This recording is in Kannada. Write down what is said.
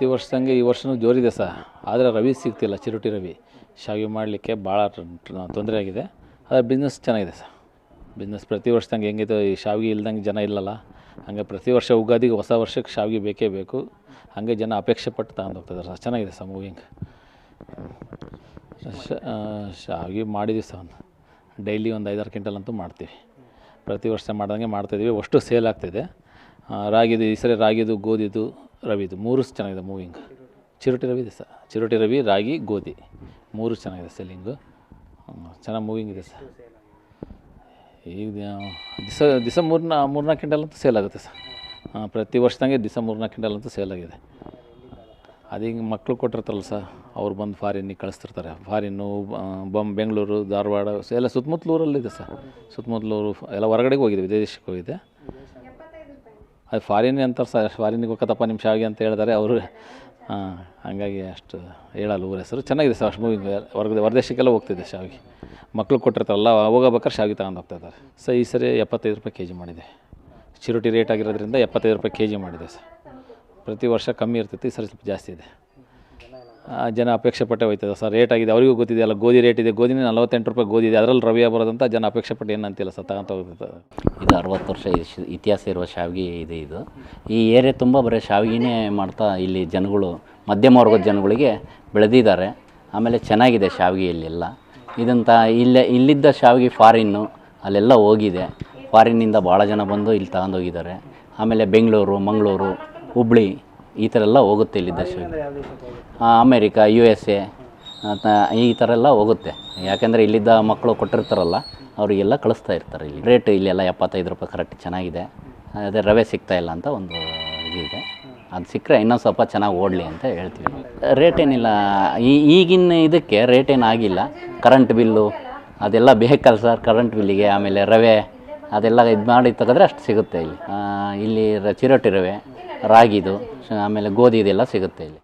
ಪ್ರತಿ ವರ್ಷದಂಗೆ ಈ ವರ್ಷವೂ ಜೋರಿದೆ ಸರ್. ಆದರೆ ರವಿ ಸಿಗ್ತಿಲ್ಲ ಚಿರುಟಿ ರವಿ. ಶಾವಿಗೆ ಮಾಡಲಿಕ್ಕೆ ಭಾಳ ತೊಂದರೆ ಆಗಿದೆ. ಆದರೆ ಬಿಸ್ನೆಸ್ ಚೆನ್ನಾಗಿದೆ ಸರ್. ಬಿಸ್ನೆಸ್ ಪ್ರತಿ ವರ್ಷದಂಗೆ ಹೆಂಗಿದೆ ಈ ಶಾವಿಗೆ ಇಲ್ದಂಗೆ ಜನ ಇಲ್ಲಲ್ಲ. ಹಂಗೆ ಪ್ರತಿ ವರ್ಷ ಉಗಾದಿಗೆ ಹೊಸ ವರ್ಷಕ್ಕೆ ಶಾವಿಗೆ ಬೇಕೇ ಬೇಕು. ಹಾಗೆ ಜನ ಅಪೇಕ್ಷೆ ಪಟ್ಟು ತಗೊಂಡು ಹೋಗ್ತಿದ್ದಾರೆ ಸರ್. ಚೆನ್ನಾಗಿದೆ ಸರ್ ಮೂವಿಂಗ್ ಶಾವಿಗೆ ಮಾಡಿದ್ವಿ ಸರ್ ಒಂದು. ಡೈಲಿ ಒಂದು ಐದಾರು ಕ್ವಿಂಟಲ್ ಅಂತೂ ಮಾಡ್ತೀವಿ. ಪ್ರತಿ ವರ್ಷ ಮಾಡ್ದಂಗೆ ಮಾಡ್ತಾಯಿದ್ದೀವಿ ಅಷ್ಟು ಸೇಲ್ ಆಗ್ತಿದೆ ರಾಗಿದು, ಈ ಸರಿ ರಾಗಿದು, ಗೋಧಿದು ರವಿದು ಮೂರು ಚೆನ್ನಾಗಿದೆ ಮೂವಿಂಗ್. ಚಿರೋಟಿ ರವಿ ಇದೆ ಸರ್. ಚಿರೋಟಿ ರವಿ, ರಾಗಿ, ಗೋಧಿ. ಮೂರು ಚೆನ್ನಾಗಿದೆ ಸೆಲ್ಲಿಂಗು. ಚೆನ್ನಾಗಿ ಮೂವಿಂಗ್ ಇದೆ ಸರ್. ಈಗ ದಿವಸ ದಿಸ ಮೂರನ್ನ ಮೂರ್ನಾಲ್ಕು ಕ್ವಿಂಟಲ್ ಅಂತೂ ಸೇಲ್ ಆಗುತ್ತೆ ಸರ್. ಪ್ರತಿ ವರ್ಷದಂಗೆ ದಿಸ ಮೂರ್ನಾಲ್ಕು ಕ್ವಿಂಟಲ್ ಅಂತೂ ಸೇಲ್ ಆಗಿದೆ. ಅದೀಗ ಮಕ್ಕಳು ಕೊಟ್ಟಿರ್ತಾರಲ್ಲ ಸರ್, ಅವ್ರು ಬಂದು ಫಾರಿನ್ನಿಗೆ ಕಳಿಸ್ತಿರ್ತಾರೆ. ಫಾರಿನ್ನು ಬಮ್ ಬೆಂಗಳೂರು, ಧಾರವಾಡ, ಎಲ್ಲ ಸುತ್ತಮುತ್ತಲೂರಲ್ಲಿದೆ ಸರ್. ಸುತ್ತಮುತ್ತಲೂರು, ಎಲ್ಲ ಹೊರಗಡೆಗೆ ಹೋಗಿದೆ, ವಿದೇಶಕ್ಕೆ ಹೋಗಿದೆ. ಅದು ಫಾರಿನ್ ಅಂತಾರೆ ಸರ್, ಫಾರಿನಿಗೆ ಹೋಗತ್ತಪ್ಪ ನಿಮ್ಮ ಶಾವಿಗೆ ಅಂತ ಹೇಳಿದಾರೆ, ಅವರು, ಹಾಂ, ಹಂಗಾಗಿ ಅಷ್ಟು ಹೇಳಲ್ಲ ಊರ ಹೆಸರು. ಚೆನ್ನಾಗಿದೆ ಸರ್, ಅಷ್ಟು ಮೂವಿಂಗ್ ಹೊರಗಡೆ ಹೊರದೇಶಕ್ಕೆಲ್ಲ ಹೋಗ್ತಿದೆ ಶಾವಿಗೆ. ಮಕ್ಕಳು ಕೊಟ್ಟಿರ್ತಾರಲ್ಲ ಹೋಗೋಬೇಕಾದ್ರೆ ಶಾವಿಗೆ ತಗೊಂಡು ಹೋಗ್ತಾ ಇದ್ದಾರೆ. ಸರ್, ಈ ಸರಿ ಎಪ್ಪತ್ತೈದು ರೂಪಾಯಿ ಕೆ ಜಿ ಮಾಡಿದೆ. ಚಿರುಟಿ ರೇಟ್ ಆಗಿರೋದ್ರಿಂದ ಎಪ್ಪತ್ತೈದು ರೂಪಾಯಿ ಕೆ ಜಿ ಮಾಡಿದೆ ಸರ್. ಪ್ರತಿ ವರ್ಷ ಕಮ್ಮಿ ಇರ್ತೈತಿ, ಈ ಸರಿ ಸ್ವಲ್ಪ ಜಾಸ್ತಿ ಇದೆ. ಜನ ಅಪೇಕ್ಷೆ ಪಟ್ಟೆ ಹೋಯ್ತದೆ. ಸರ್ ರೇಟ್ ಆಗಿದೆ. ಅವರಿಗೂ ಗೊತ್ತಿದೆಯಲ್ಲ ಗೋಧಿ ರೇಟ್ ಇದೆ. ಗೋಧಿನೇ ನಲವತ್ತೆಂಟು ರೂಪಾಯಿ ಗೋಧಿ ಇದೆ. ಅದರಲ್ಲಿ ರವಿಯ ಬರೋದಂತ ಜನ ಅಪೇಕ್ಷೆ ಪಟ್ಟು ಏನಂತಿಲ್ಲ ಸರ್ ತಗೊಂತ ಹೋಗ್ತದೆ ಇದು ಅರವತ್ತು ವರ್ಷ ಇತಿಹಾಸ ಇರುವ ಶಾವಿಗೆ ಇದೆ ಇದು. ಈ ಏರಿಯಾ ತುಂಬ ಬರೀ ಶಾವಿಗೆನೇ ಮಾಡ್ತಾ ಇಲ್ಲಿ ಜನಗಳು, ಮಧ್ಯಮ ವರ್ಗದ ಜನಗಳಿಗೆ ಬೆಳೆದಿದ್ದಾರೆ. ಆಮೇಲೆ ಚೆನ್ನಾಗಿದೆ ಶಾವಿಗೆ ಇಲ್ಲೆಲ್ಲ. ಇದಂತ ಇಲ್ಲೇ, ಇಲ್ಲಿದ್ದ ಶಾವಿಗೆ ಫಾರಿನ್ನು ಅಲ್ಲೆಲ್ಲ ಹೋಗಿದೆ. ಫಾರಿನ್ನಿಂದ ಭಾಳ ಜನ ಬಂದು ಇಲ್ಲಿ ತಗೊಂಡೋಗಿದ್ದಾರೆ ಆಮೇಲೆ ಬೆಂಗಳೂರು, ಮಂಗಳೂರು, ಹುಬ್ಳಿ ಈ ಥರ ಎಲ್ಲ ಹೋಗುತ್ತೆ ಇಲ್ಲಿ ದರ್ಶನ. ಅಮೇರಿಕಾ ಯು ಎಸ್ ಎ ಈ ಥರ ಎಲ್ಲ ಹೋಗುತ್ತೆ. ಯಾಕೆಂದರೆ ಇಲ್ಲಿದ್ದ ಮಕ್ಕಳು ಕೊಟ್ಟಿರ್ತಾರಲ್ಲ ಅವರಿಗೆಲ್ಲ ಕಳಿಸ್ತಾ ಇರ್ತಾರೆ ಇಲ್ಲಿ. ರೇಟ್ ಇಲ್ಲೆಲ್ಲ ಎಪ್ಪತ್ತೈದು ರೂಪಾಯಿ ಕರೆಕ್ಟ್ ಚೆನ್ನಾಗಿದೆ. ಅದೇ ರವೆ ಸಿಗ್ತಾ ಇಲ್ಲ ಅಂತ ಒಂದು ಇದಿದೆ ಅದು ಸಿಕ್ಕರೆ ಇನ್ನೊಂದು ಸ್ವಲ್ಪ ಚೆನ್ನಾಗಿ ಓಡಲಿ ಅಂತ ಹೇಳ್ತೀವಿ. ರೇಟ್ ಏನಿಲ್ಲ. ಈ ಈಗಿನ ಇದಕ್ಕೆ ರೇಟ್ ಏನಾಗಿಲ್ಲ ಕರೆಂಟ್ ಬಿಲ್ಲು ಅದೆಲ್ಲ ಬೇಕಲ್ಲ ಸರ್ ಕರೆಂಟ್ ಬಿಲ್ಲಿಗೆ ಆಮೇಲೆ ರವೆ ಅದೆಲ್ಲ ಇದು ಮಾಡಿ ತೆಗೆದ್ರೆ ಅಷ್ಟು ಸಿಗುತ್ತೆ ಇಲ್ಲಿ. ಇಲ್ಲಿ ರ- ಚಿರೋಟಿ ರವೆ ರಾಗಿದು ಆಮೇಲೆ ಗೋಧಿ ಇದೆಲ್ಲ ಸಿಗುತ್ತೆ ಇಲ್ಲಿ.